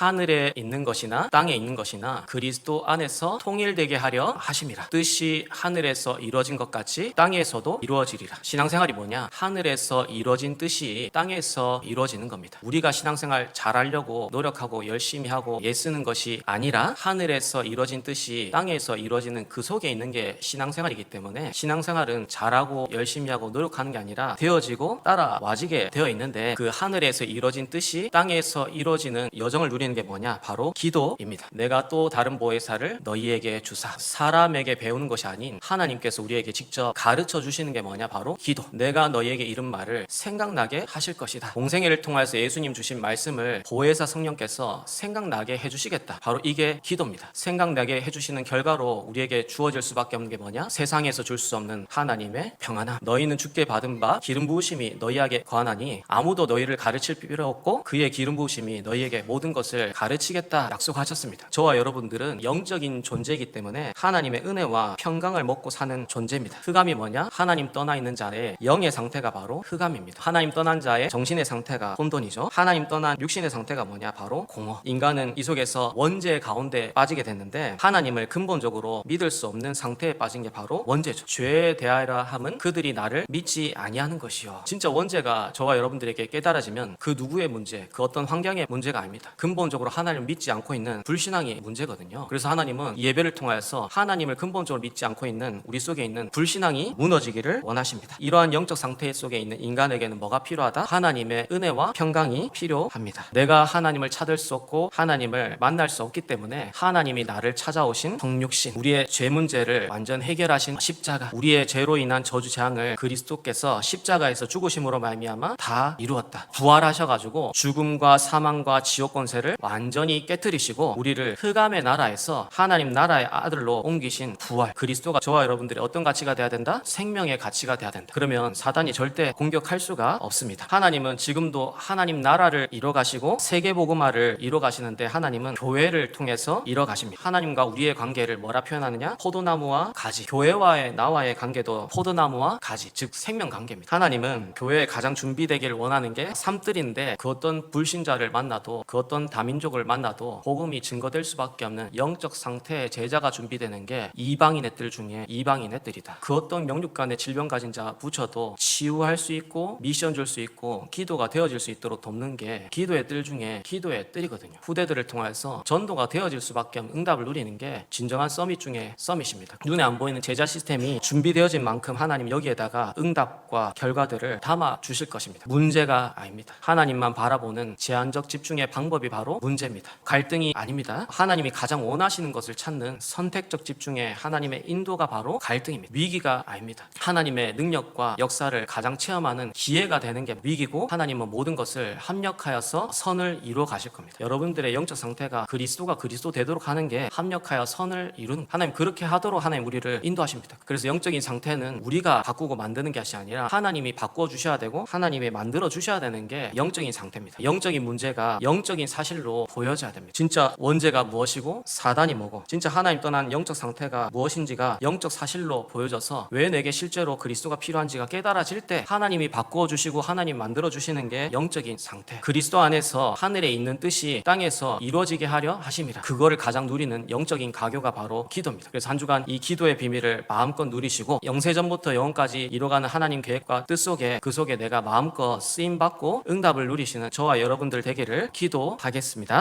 하늘에 있는 것이나 땅에 있는 것이나 그리스도 안에서 통일되게 하려 하심이라. 뜻이 하늘에서 이루어진 것 같이 땅에서도 이루어지리라. 신앙생활이 뭐냐? 하늘에서 이루어진 뜻이 땅에서 이루어지는 겁니다. 우리가 신앙생활 잘하려고 노력하고 열심히 하고 애쓰는 것이 아니라 하늘에서 이루어진 뜻이 땅에서 이루어지는 그 속에 있는 게 신앙생활이기 때문에 신앙생활은 잘하고 열심히 하고 노력하는 게 아니라 되어지고 따라와지게 되어 있는데 그 하늘에서 이루어진 뜻이 땅에서 이루어지는 여정을 누리는 게 뭐냐? 바로 기도입니다. 내가 또 다른 보혜사를 너희에게 주사 사람에게 배우는 것이 아닌 하나님께서 우리에게 직접 가르쳐 주시는 게 뭐냐? 바로 기도. 내가 너희에게 이른 말을 생각나게 하실 것이다. 공생애를 통해서 예수님 주신 말씀을 보혜사 성령께서 생각나게 해주시겠다. 바로 이게 기도입니다. 생각나게 해주시는 결과로 우리에게 주어질 수밖에 없는 게 뭐냐? 세상에서 줄 수 없는 하나님의 평안함. 너희는 주께 받은 바 기름 부으심이 너희에게 관하니 아무도 너희를 가르칠 필요 없고 그의 기름 부으심이 너희에게 모든 것을 가르치겠다 약속하셨습니다. 저와 여러분들은 영적인 존재이기 때문에 하나님의 은혜와 평강을 먹고 사는 존재입니다. 흑암이 뭐냐? 하나님 떠나 있는 자의 영의 상태가 바로 흑암입니다. 하나님 떠난 자의 정신의 상태가 혼돈이죠. 하나님 떠난 육신의 상태가 뭐냐? 바로 공허. 인간은 이 속에서 원죄 가운데 빠지게 됐는데 하나님을 근본적으로 믿을 수 없는 상태에 빠진 게 바로 원죄죠. 죄에 대하여라 함은 그들이 나를 믿지 아니하는 것이요. 진짜 원죄가 저와 여러분들에게 깨달아지면 그 누구의 문제, 그 어떤 환경의 문제가 아닙니다. 근본 적으로 하나님을 믿지 않고 있는 불신앙이 문제거든요. 그래서 하나님은 이 예배를 통하여서 하나님을 근본적으로 믿지 않고 있는 우리 속에 있는 불신앙이 무너지기를 원하십니다. 이러한 영적 상태 속에 있는 인간에게는 뭐가 필요하다? 하나님의 은혜와 평강이 필요합니다. 내가 하나님을 찾을 수 없고 하나님을 만날 수 없기 때문에 하나님이 나를 찾아오신 성육신, 우리의 죄 문제를 완전 해결하신 십자가, 우리의 죄로 인한 저주 재앙을 그리스도께서 십자가에서 죽으심으로 말미암아 다 이루었다. 부활하셔가지고 죽음과 사망과 지옥 권세를 완전히 깨뜨리시고 우리를 흑암의 나라에서 하나님 나라의 아들로 옮기신 부활. 그리스도가 저와 여러분들의 어떤 가치가 돼야 된다? 생명의 가치가 돼야 된다. 그러면 사단이 절대 공격할 수가 없습니다. 하나님은 지금도 하나님 나라를 이뤄가시고 세계 복음화를 이뤄가시는데 하나님은 교회를 통해서 이뤄가십니다. 하나님과 우리의 관계를 뭐라 표현하느냐? 포도나무와 가지. 교회와의 나와의 관계도 포도나무와 가지, 즉 생명 관계입니다. 하나님은 교회에 가장 준비되기를 원하는 게 삼뜰인데 그 어떤 불신자를 만나도 그 어떤 다 민족을 만나도 복음이 증거될 수밖에 없는 영적 상태의 제자가 준비되는 게 이방인의 뜰 중에 이방인의 뜰이다. 그 어떤 영육간의 질병 가진 자 붙여도 치유할 수 있고 미션 줄 수 있고 기도가 되어질 수 있도록 돕는 게 기도의 뜰 중에 기도의 뜰이거든요. 후대들을 통해서 전도가 되어질 수밖에 없는 응답을 누리는 게 진정한 서밋 중에 서밋입니다. 눈에 안 보이는 제자 시스템이 준비되어진 만큼 하나님 여기에다가 응답과 결과들을 담아 주실 것입니다. 문제가 아닙니다. 하나님만 바라보는 제한적 집중의 방법이 바로 문제입니다. 갈등이 아닙니다. 하나님이 가장 원하시는 것을 찾는 선택적 집중의 하나님의 인도가 바로 갈등입니다. 위기가 아닙니다. 하나님의 능력과 역사를 가장 체험하는 기회가 되는 게 위기고 하나님은 모든 것을 합력하여서 선을 이루어 가실 겁니다. 여러분들의 영적 상태가 그리스도가 그리스도 되도록 하는 게 합력하여 선을 이루는 하나님 그렇게 하도록 하나님 우리를 인도하십니다. 그래서 영적인 상태는 우리가 바꾸고 만드는 것이 아니라 하나님이 바꾸어 주셔야 되고 하나님이 만들어 주셔야 되는 게 영적인 상태입니다. 영적인 문제가 영적인 사실 로 보여져야 됩니다. 진짜 원죄가 무엇이고 사단이 뭐고 진짜 하나님 떠난 영적 상태가 무엇인지가 영적 사실로 보여져서 왜 내게 실제로 그리스도가 필요한지가 깨달아질 때 하나님이 바꾸어 주시고 하나님 만들어 주시는 게 영적인 상태. 그리스도 안에서 하늘에 있는 뜻이 땅에서 이루어지게 하려 하심이라. 그거를 가장 누리는 영적인 가교가 바로 기도입니다. 그래서 한 주간 이 기도의 비밀을 마음껏 누리시고 영세전부터 영원까지 이뤄가는 하나님 계획과 뜻 속에 그 속에 내가 마음껏 쓰임 받고 응답을 누리시는 저와 여러분들 되기를 기도 하겠습니다.